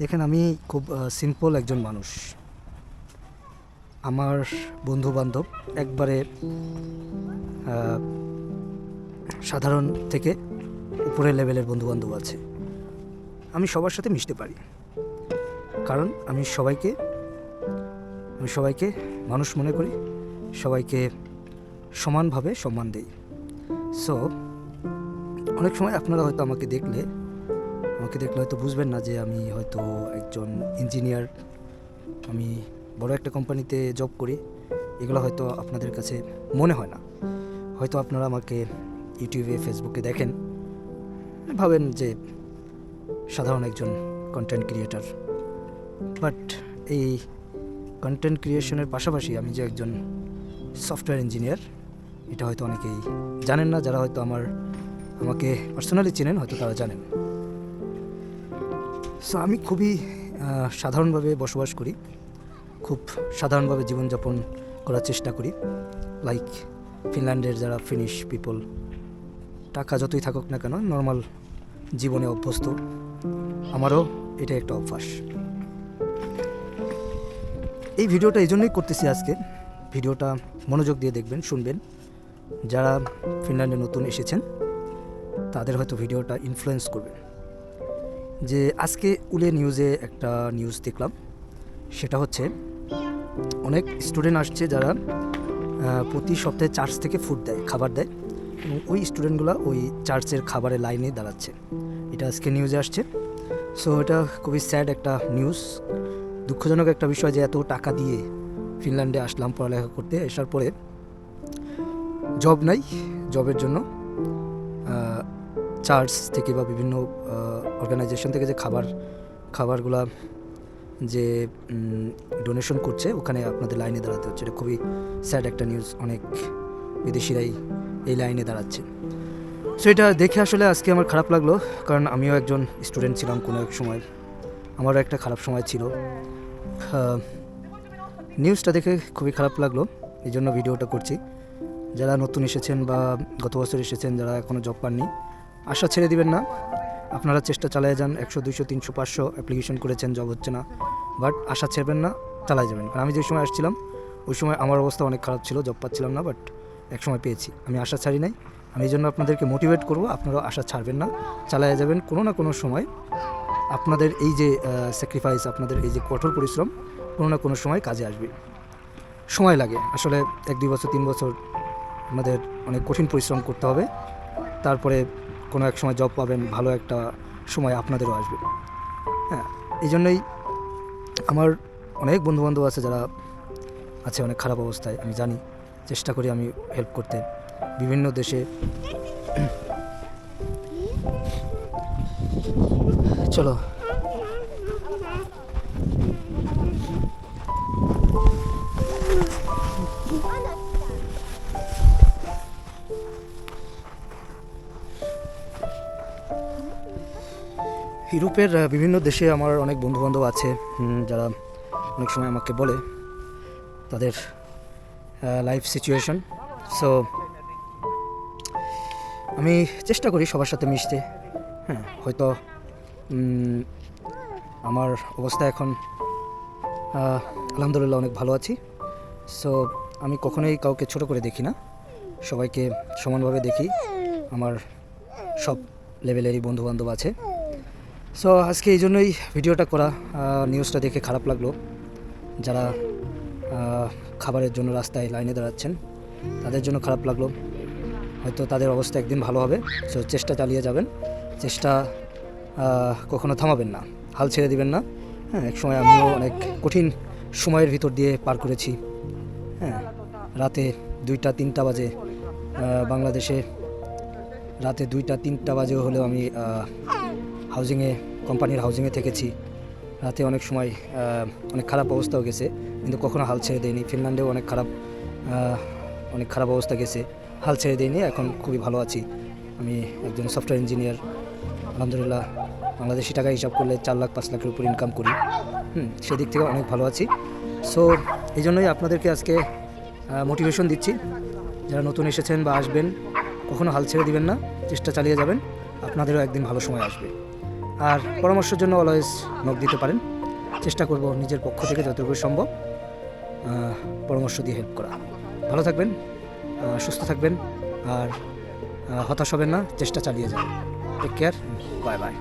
দেখেন, আমি খুব সিম্পল একজন মানুষ। আমার বন্ধু বান্ধব একবারে সাধারণ থেকে উপরের লেভেলের বন্ধু বান্ধব আছে। আমি সবার সাথে মিশতে পারি। কারণ আমি সবাইকে আমি সবাইকে মানুষ মনে করি, সবাইকে সমানভাবে সম্মান দিই। সো অনেক সময় আপনারা হয়তো আমাকে দেখলে আমাকে দেখলে হয়তো বুঝবেন না যে আমি হয়তো একজন ইঞ্জিনিয়ার আমি বড় একটা কোম্পানিতে জব করি। এগুলো হয়তো আপনাদের কাছে মনে হয় না। হয়তো আপনারা আমাকে ইউটিউবে ফেসবুকে দেখেন। ভাবেন যে সাধারণ একজন কন্টেন্ট ক্রিয়েটার বাট এই কন্টেন্ট ক্রিয়েশনের পাশাপাশি আমি যে একজন সফটওয়্যার ইঞ্জিনিয়ার এটা হয়তো অনেকেই জানেন না। যারা হয়তো আমার, আমাকে পার্সোনালি চেনেন, হয়তো তারা জানেন। সো আমি খুবই সাধারণভাবে বসবাস করি। খুব সাধারণভাবে জীবনযাপন করার চেষ্টা করি। লাইক ফিনল্যান্ডের যারা ফিনিশ পিপল টাকা যতই থাকুক না কেন নর্মাল জীবনে অভ্যস্ত, আমারও এটা একটা অভ্যাস। এই ভিডিওটা এই জন্যই করতেছি আজকে। ভিডিওটা মনোযোগ দিয়ে দেখবেন, শুনবেন। যারা ফিনল্যান্ডে নতুন এসেছেন, তাদের হয়তো ভিডিওটা ইনফ্লুয়েন্স করবে। যে আজকে উলে নিউজে একটা নিউজ দেখলাম। সেটা হচ্ছে, অনেক স্টুডেন্ট আসছে যারা প্রতি সপ্তাহে চার্চ থেকে ফুড দেয়, খাবার দেয়। এবং ওই স্টুডেন্টগুলো ওই চার্চের খাবারের লাইনে দাঁড়াচ্ছে। এটা আজকে নিউজে আসছে। সো এটা খুবই স্যাড একটা নিউজ। দুঃখজনক একটা বিষয় যে এত টাকা দিয়ে ফিনল্যান্ডে আসলাম পড়ালেখা করতে। আসার পরে, জব নাই, জবের জন্য। চার্চ থেকে বা বিভিন্ন অর্গানাইজেশন থেকে যে খাবার, খাবারগুলা যে ডোনেশন করছে, ওখানে আপনাদের লাইনে দাঁড়াতে হচ্ছে। এটা খুবই স্যাড একটা নিউজ অনেক বিদেশিরাই এই লাইনে দাঁড়াচ্ছে। সো এটা দেখে আসলে আজকে আমার খারাপ লাগল, কারণ আমিও একজন স্টুডেন্ট ছিলাম কোনো এক সময়। আমারও একটা খারাপ সময় ছিল। নিউজটা দেখে খুবই খারাপ লাগল, এই জন্য ভিডিওটা করছি। যারা নতুন এসেছেন বা গত বছর এসেছেন, যারা এখনও জব পাননি আশা ছেড়ে দিবেন না। আপনারা চেষ্টা চালিয়ে যান একশো, দুইশো, তিনশো, পাঁচশো অ্যাপ্লিকেশন করেছেন জব হচ্ছে না। বাট আশা ছেড়বেন না চালাই যাবেন। কারণ আমি যে সময় আসছিলাম, ওই সময় আমার অবস্থা অনেক খারাপ ছিল জব পাচ্ছিলাম না বাট এক সময় পেয়েছি। আমি আশা ছাড়ি নাই। আমি এই জন্য আপনাদেরকে মোটিভেট করব, আপনারাও আশা ছাড়বেন না, চালিয়ে যাবেন কোনো না কোনো সময়। আপনাদের এই যে স্যাক্রিফাইস আপনাদের এই যে কঠোর পরিশ্রম, কোনো না কোনো সময় কাজে আসবে। সময় লাগে। আসলে এক, দুই বছর, তিন বছর আমাদের অনেক কঠিন পরিশ্রম করতে হবে। তারপরে কোনো এক সময় জব পাবেন, ভালো একটা সময় আপনাদেরও আসবে। হ্যাঁ এই জন্যই আমার অনেক বন্ধুবান্ধব আছে যারা আছে অনেক খারাপ অবস্থায়, আমি জানি, চেষ্টা করি আমি হেল্প করতে। বিভিন্ন দেশে চলো ইউরোপের বিভিন্ন দেশে আমার অনেক বন্ধুবান্ধব আছে যারা অনেক সময় আমাকে বলে তাদের লাইফ সিচুয়েশন সো আমি চেষ্টা করি সবার সাথে মিশতে। হ্যাঁ হয়তো আমার অবস্থা এখন আলহামদুলিল্লাহ অনেক ভালো আছি। সো আমি কখনোই কাউকে ছোট করে দেখি না। সবাইকে সমানভাবে দেখি। আমার সব লেভেলেরই বন্ধুবান্ধব আছে। সো আজকে এই জন্যই ভিডিওটা করা নিউজটা দেখে খারাপ লাগল। যারা খাবারের জন্য রাস্তায় লাইনে দাঁড়াচ্ছেন, তাদের জন্য খারাপ লাগল। হয়তো তাদের অবস্থা একদিন ভালো হবে। সো চেষ্টা চালিয়ে যাবেন। চেষ্টা কখনো থামাবেন না। হাল ছেড়ে দিবেন না। হ্যাঁ এক সময় আমিও অনেক কঠিন সময়ের ভিতর দিয়ে পার করেছি। হ্যাঁ রাতে দুইটা, তিনটা বাজে বাংলাদেশে রাতে দুইটা, তিনটা বাজে হলেও আমি হাউজিংয়ে কোম্পানির হাউজিংয়ে থেকেছি। রাতে অনেক সময় অনেক খারাপ অবস্থাও গেছে, কিন্তু কখনো হাল ছেড়ে দেয়নি। ফিনল্যান্ডেও অনেক খারাপ অনেক খারাপ অবস্থা গেছে। হাল ছেড়ে দেয়নি, এখন খুবই ভালো আছি। আমি একজন সফটওয়্যার ইঞ্জিনিয়ার আলহামদুলিল্লাহ, বাংলাদেশি টাকা হিসাব করলে চার লাখ, পাঁচ লাখের উপর ইনকাম করি। হুম, সেদিক থেকে অনেক ভালো আছি। সো এই জন্যই আপনাদেরকে আজকে মোটিভেশন দিচ্ছি। যারা নতুন এসেছেন বা আসবেন, কখনো হাল ছেড়ে দিবেন না, চেষ্টা চালিয়ে যাবেন। আপনাদেরও একদিন ভালো সময় আসবে। আর পরামর্শের জন্য অলওয়েজ নক দিতে পারেন। চেষ্টা করব নিজের পক্ষ থেকে যতটুকু সম্ভব পরামর্শ দিয়ে হেল্প করা। ভালো থাকবেন সুস্থ থাকবেন, আর হতাশ হবেন না, চেষ্টা চালিয়ে যান। Take care bye bye